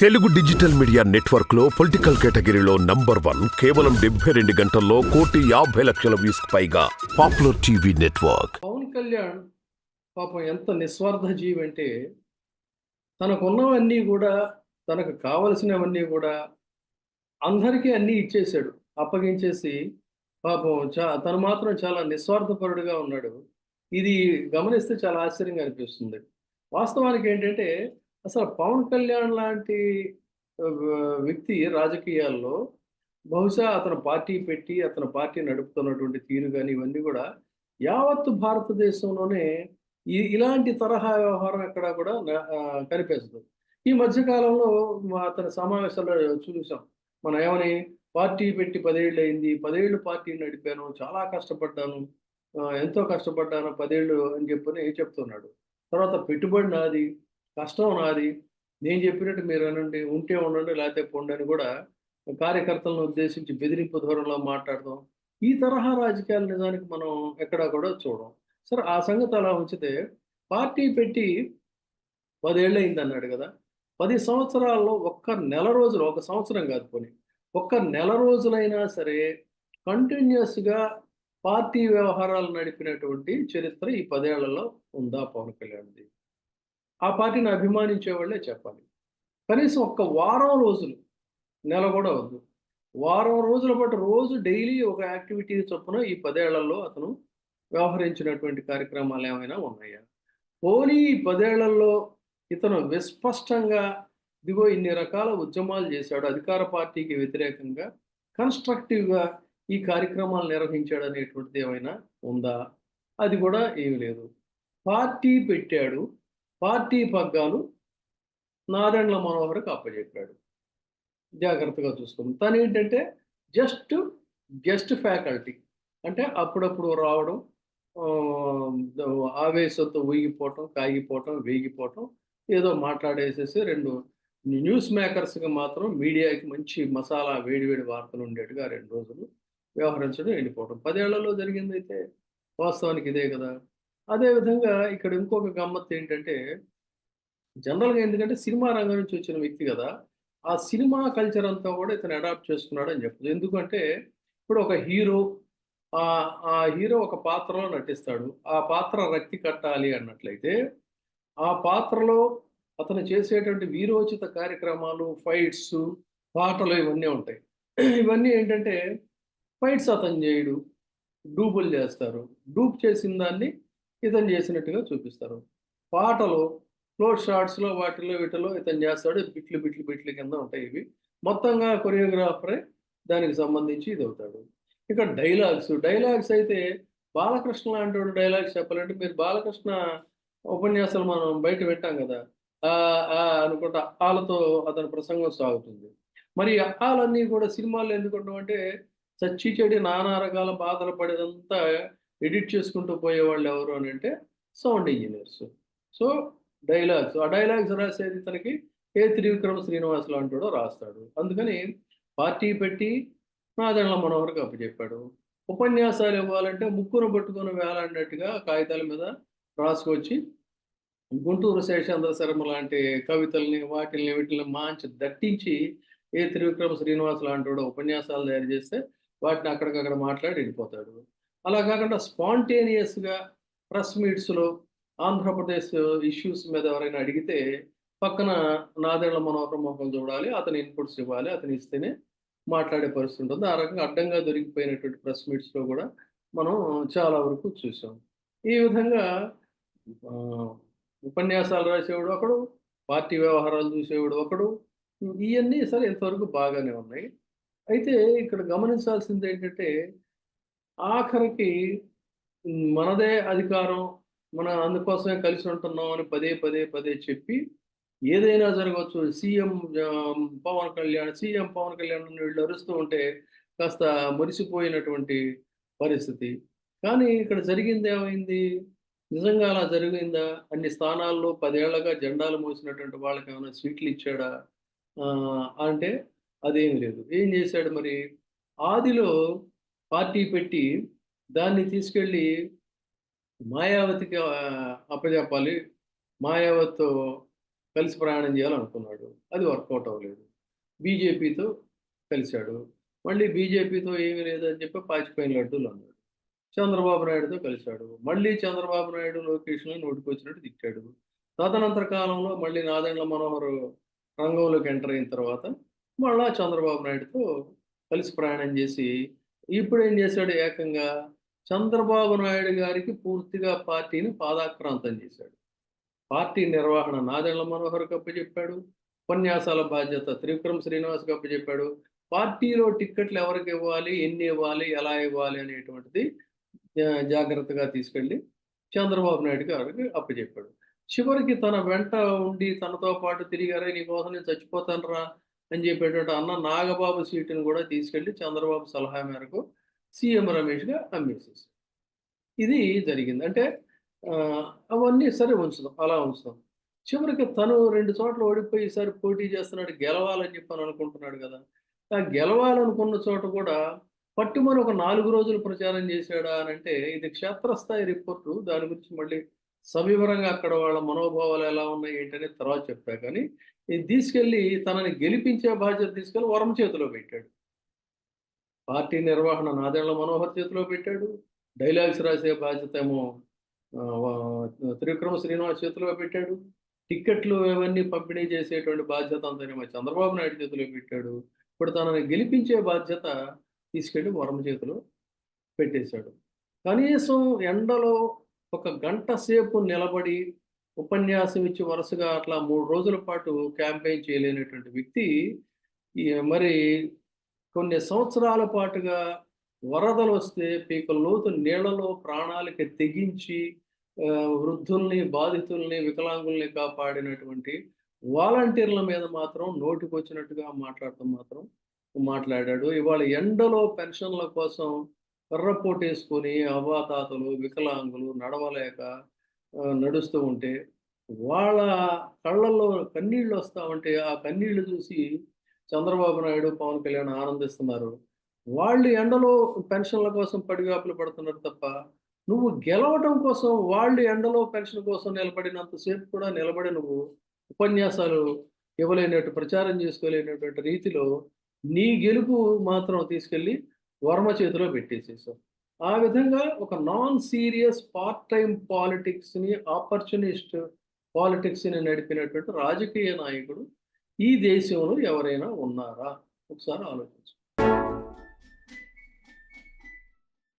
Telugu digital media నెట్వర్క్లో political కేటగిరీలో number one కేవలం డెబ్బై రెండు గంటల్లో కోటి యాభై లక్షల వ్యూస్ పైగా popular TV network. Pawan Kalyan పాపం ఎంత నిస్వార్థ జీవి అంటే తనకున్నవన్నీ కూడా తనకు కావలసినవన్నీ కూడా అందరికీ అన్నీ ఇచ్చేశాడు. అప్పగించేసి పాపం చా తను మాత్రం చాలా నిస్వార్థపరుడుగా ఉన్నాడు. ఇది గమనిస్తే చాలా ఆశ్చర్యంగా అనిపిస్తుంది. వాస్తవానికి ఏంటంటే అసలు పవన్ కళ్యాణ్ లాంటి వ్యక్తి రాజకీయాల్లో బహుశా అతను పార్టీ పెట్టి అతను పార్టీ నడుపుతున్నటువంటి తీరు కానీ ఇవన్నీ కూడా యావత్తు భారతదేశంలోనే ఈ ఇలాంటి తరహా వ్యవహారం ఎక్కడా కూడా నా- కనిపించదు. ఈ మధ్యకాలంలో మా అతని సమావేశాల్లో చూసాం. మనం ఏమని పార్టీ పెట్టి పదేళ్ళు అయింది పదేళ్ళు పార్టీ నడిపాను చాలా కష్టపడ్డాను ఎంతో కష్టపడ్డాను పదేళ్ళు అని చెప్పని చెప్తున్నాడు. తర్వాత పెట్టుబడి నాది కష్టం నాది. నేను చెప్పినట్టు మీరు అనండి ఉంటే ఉండండి లేకపోతే పొండని కూడా కార్యకర్తలను ఉద్దేశించి బెదిరింపు ధోరణిలో మాట్లాడదాం. ఈ తరహా రాజకీయాలు నిజానికి మనం ఎక్కడా కూడా చూడం. సరే ఆ సంగతి అలా ఉంచితే పార్టీ పెట్టి పదేళ్ళు అయింది అన్నాడు కదా. పది సంవత్సరాల్లో ఒక్క నెల రోజులు ఒక సంవత్సరం కాదు పోనీ ఒక్క నెల రోజులైనా సరే కంటిన్యూస్గా పార్టీ వ్యవహారాలు నడిపినటువంటి చరిత్ర ఈ పదేళ్ళలో ఉందా పవన్ కళ్యాణ్ది? ఆ పార్టీని అభిమానించే వాళ్ళే చెప్పాలి. కనీసం ఒక్క వారం రోజులు నెల కూడా వద్దు. వారం రోజుల పాటు రోజు డైలీ ఒక యాక్టివిటీ చొప్పున ఈ పదేళ్ళలో అతను వ్యవహరించినటువంటి కార్యక్రమాలు ఏమైనా ఉన్నాయా? పోనీ ఈ పదేళ్ళలో ఇతను విస్పష్టంగా ఇదిగో ఇన్ని రకాల ఉద్యమాలు చేశాడు అధికార పార్టీకి వ్యతిరేకంగా కన్స్ట్రక్టివ్గా ఈ కార్యక్రమాలు నిర్వహించాడు అనేటువంటిది ఏమైనా ఉందా? అది కూడా ఏమీ లేదు. పార్టీ పెట్టాడు పార్టీ పగ్గాలు నాదెండ్ల మనోహర్కి అప్పచెప్పాడు జాగ్రత్తగా చూసుకుంది తను ఏంటంటే జస్ట్ గెస్ట్ ఫ్యాకల్టీ. అంటే అప్పుడప్పుడు రావడం ఆవేశంతో ఊగిపోవటం కాగిపోవటం వేగిపోవటం ఏదో మాట్లాడేసేసి రెండు న్యూస్ మేకర్స్గా మాత్రం మీడియాకి మంచి మసాలా వేడివేడి వార్తలు ఉండేట్టుగా రెండు రోజులు వ్యవహరించడం వెళ్ళిపోవటం పదేళ్ళలో జరిగిందైతే వాస్తవానికి ఇదే కదా. అదేవిధంగా ఇక్కడ ఇంకొక గమ్మత్ ఏంటంటే జనరల్గా ఎందుకంటే సినిమా రంగం నుంచి వచ్చిన వ్యక్తి కదా ఆ సినిమా కల్చర్ అంతా కూడా ఇతను అడాప్ట్ చేసుకున్నాడు అని చెప్పదు ఎందుకంటే ఇప్పుడు ఒక హీరో ఆ హీరో ఒక పాత్రలో నటిస్తాడు. ఆ పాత్ర రక్తి కట్టాలి అన్నట్లయితే ఆ పాత్రలో అతను చేసేటువంటి వీరోచిత కార్యక్రమాలు ఫైట్స్ పాటలు ఇవన్నీ ఉంటాయి. ఇవన్నీ ఏంటంటే ఫైట్స్ అతను చేయడు. డూబులు చేస్తారు. డూప్ చేసిన దాన్ని ఇతను చేసినట్టుగా చూపిస్తారు. పాటలు క్లోజ్ షార్ట్స్లో వాటిలో వీటిలో ఇతను చేస్తాడు. బిట్లు బిట్లు బిట్లు కింద ఉంటాయి ఇవి. మొత్తంగా కొరియోగ్రాఫరే దానికి సంబంధించి ఇది అవుతాడు ఇక డైలాగ్స్ డైలాగ్స్ అయితే బాలకృష్ణ లాంటి వాడు డైలాగ్స్ చెప్పాలంటే మీరు బాలకృష్ణ ఉపన్యాసాలు మనం బయట పెట్టాం కదా. ఆ అనుకుంటా ఆలతో అతని ప్రసంగం సాగుతుంది. మరి ఆలన్నీ కూడా సినిమాల్లో ఎందుకు అంటే చచ్చి చెడి నానా రకాల బాధలు పడేదంతా ఎడిట్ చేసుకుంటూ పోయేవాళ్ళు ఎవరు అని అంటే సౌండ్ ఇంజనీర్స్. సో డైలాగ్స్ ఆ డైలాగ్స్ రాసేది తనకి ఏ త్రివిక్రమ శ్రీనివాస్ లాంటివాడో రాస్తాడు. అందుకని పార్టీ పెట్టి నాదెండ్ల మనోహర్కి అప్పచెప్పాడు. ఉపన్యాసాలు ఇవ్వాలంటే ముక్కును పట్టుకొని వేలాడినట్టుగా కాగితాల మీద రాసుకొచ్చి గుంటూరు శేషాంధ్ర శర్మ లాంటి కవితల్ని వాటిల్ని వీటిని మాంచి దట్టించి ఏ త్రివిక్రమ శ్రీనివాస్ లాంటి ఉపన్యాసాలు తయారు చేస్తే వాటిని అక్కడికక్కడ మాట్లాడి వెళ్ళిపోతాడు. అలా కాకుండా స్పాంటేనియస్గా ప్రెస్ మీట్స్లో ఆంధ్రప్రదేశ్ ఇష్యూస్ మీద ఎవరైనా అడిగితే పక్కన నాదేళ్ళ మనోహర మొహం చూడాలి అతని ఇన్పుట్స్ ఇవ్వాలి అతను ఇస్తేనే మాట్లాడే పరిస్థితి ఉంటుంది. ఆ రకంగా అడ్డంగా దొరికిపోయినటువంటి ప్రెస్ మీట్స్లో కూడా మనం చాలా వరకు చూసాం. ఈ విధంగా ఉపన్యాసాలు రాసేవాడు ఒకడు పార్టీ వ్యవహారాలు చూసేవాడు ఒకడు ఇవన్నీ సరే ఇంతవరకు బాగానే ఉన్నాయి. అయితే ఇక్కడ గమనించాల్సింది ఏంటంటే ఆఖరికి మనదే అధికారం మన అందుకోసమే కలిసి ఉంటున్నాం అని పదే పదే పదే చెప్పి ఏదైనా జరగవచ్చు. సీఎం పవన్ కళ్యాణ్ సీఎం పవన్ కళ్యాణ్ వీళ్ళు అరుస్తూ ఉంటే కాస్త మురిసిపోయినటువంటి పరిస్థితి. కానీ ఇక్కడ జరిగింది ఏమైంది? నిజంగా అలా జరిగిందా? అన్ని స్థానాల్లో పదేళ్ళగా జెండాలు మోసినటువంటి వాళ్ళకి ఏమైనా సీట్లు ఇచ్చాడా? ఆ, అంటే అదేం లేదు. ఏం చేశాడు మరి? ఆదిలో పార్టీ పెట్టి దాన్ని తీసుకెళ్ళి మాయావతికి ఆ, అప్పచెప్పాలి మాయావతితో కలిసి ప్రయాణం చేయాలనుకున్నాడు. అది వర్కౌట్ అవ్వలేదు. బీజేపీతో కలిశాడు. మళ్ళీ బీజేపీతో ఏమీ లేదని చెప్పి పాచిపోయిన లడ్డూలు అన్నాడు. చంద్రబాబు నాయుడుతో కలిశాడు. మళ్ళీ చంద్రబాబు నాయుడు లొకేషన్లో నోటికొచ్చినట్టు తిట్టాడు. తదనంతర కాలంలో మళ్ళీ నాదెండ్ల మనోహర్ రంగంలోకి ఎంటర్ అయిన తర్వాత మళ్ళా చంద్రబాబు నాయుడుతో కలిసి ప్రయాణం చేసి ఇప్పుడు ఏం చేశాడు ఏకంగా చంద్రబాబు నాయుడు గారికి పూర్తిగా పార్టీని పాదాక్రాంతం చేశాడు. పార్టీ నిర్వహణ నాదెండ్ల మనోహర్ చెప్పాడు ఉపన్యాసాల బాధ్యత త్రివిక్రమ్ శ్రీనివాస్ చెప్పాడు. పార్టీలో టిక్కెట్లు ఎవరికి ఇవ్వాలి ఎన్ని ఇవ్వాలి ఎలా ఇవ్వాలి అనేటువంటిది జాగ్రత్తగా తీసుకెళ్ళి చంద్రబాబు నాయుడు గారికి అప్పచెప్పాడు చివరికి తన వెంట ఉండి తనతో పాటు తిరిగారే నీకోసం నేను చచ్చిపోతాను రా అని చెప్పేటువంటి అన్న నాగబాబు సీటును కూడా తీసుకెళ్ళి చంద్రబాబు సలహా మేరకు సీఎం రమేష్గా అమ్మేసేసి ఇది జరిగింది. అంటే అవన్నీ సరే ఉంచుదాం అలా ఉంచుదాం చివరికి తను రెండు చోట్ల ఓడిపోయి ఈసారి పోటీ చేస్తున్నాడు గెలవాలని చెప్పని అనుకుంటున్నాడు కదా. ఆ గెలవాలనుకున్న చోట కూడా పట్టుమని ఒక నాలుగు రోజులు ప్రచారం చేశాడా అని అంటే ఇది క్షేత్రస్థాయి రిపోర్టు దాని గురించి మళ్ళీ సవివరంగా అక్కడ వాళ్ళ మనోభావాలు ఎలా ఉన్నాయి ఏంటనే తర్వాత చెప్పా. కానీ ఇది తీసుకెళ్ళి తనని గెలిపించే బాధ్యత తీసుకెళ్ళి వరం చేతిలో పెట్టాడు. పార్టీ నిర్వహణ నాదేళ్ళ మనోహర్ చేతిలో పెట్టాడు. డైలాగ్స్ రాసే బాధ్యత ఏమో త్రివిక్రమ శ్రీనివాస్ చేతిలో పెట్టాడు. టిక్కెట్లు ఇవన్నీ పంపిణీ చేసేటువంటి బాధ్యత అంతనేమో చంద్రబాబు నాయుడు చేతిలో పెట్టాడు. ఇప్పుడు తనని గెలిపించే బాధ్యత తీసుకెళ్ళి వరం చేతిలో పెట్టేశాడు. కనీసం ఎండలో ఒక గంట సేపు నిలబడి ఉపన్యాసం ఇచ్చి వరుసగా అట్లా మూడు రోజుల పాటు క్యాంపెయిన్ చేయలేనటువంటి వ్యక్తి ఈ మరి కొన్ని సంవత్సరాల పాటుగా వరదలు వస్తే పీక లోతు నీళ్ళలో ప్రాణాలకి తెగించి వృద్ధుల్ని బాధితుల్ని వికలాంగుల్ని కాపాడినటువంటి వాలంటీర్ల మీద మాత్రం నోటికొచ్చినట్టుగా మాట్లాడటం మాత్రం మాట్లాడాడు. ఇవాళ ఎండలో పెన్షన్ల కోసం కర్రపోటేసుకొని అవాతాతలు వికలాంగులు నడవలేక నడుస్తూ ఉంటే వాళ్ళ కళ్ళల్లో కన్నీళ్ళు వస్తామంటే ఆ కన్నీళ్ళు చూసి చంద్రబాబు నాయుడు పవన్ కళ్యాణ్ ఆనందిస్తున్నారు. వాళ్ళు ఎండలో పెన్షన్ల కోసం పడిగాపులు పడుతున్నారు తప్ప నువ్వు గెలవడం కోసం వాళ్ళు ఎండలో పెన్షన్ కోసం నిలబడినంతసేపు కూడా నిలబడి నువ్వు ఉపన్యాసాలు ఇవ్వలేనట్టు ప్రచారం చేసుకోలేనటువంటి రీతిలో నీ గెలుపు మాత్రం తీసుకెళ్ళి వర్మ చేతిలో పెట్టేసేసాం ఆ విధంగా ఒక నాన్ సీరియస్ పార్ట్ టైం పాలిటిక్స్ని ఆపర్చునిస్ట్ పాలిటిక్స్ని నడిపినటువంటి రాజకీయ నాయకుడు ఈ దేశంలో ఎవరైనా ఉన్నారా? ఒకసారి ఆలోచించు.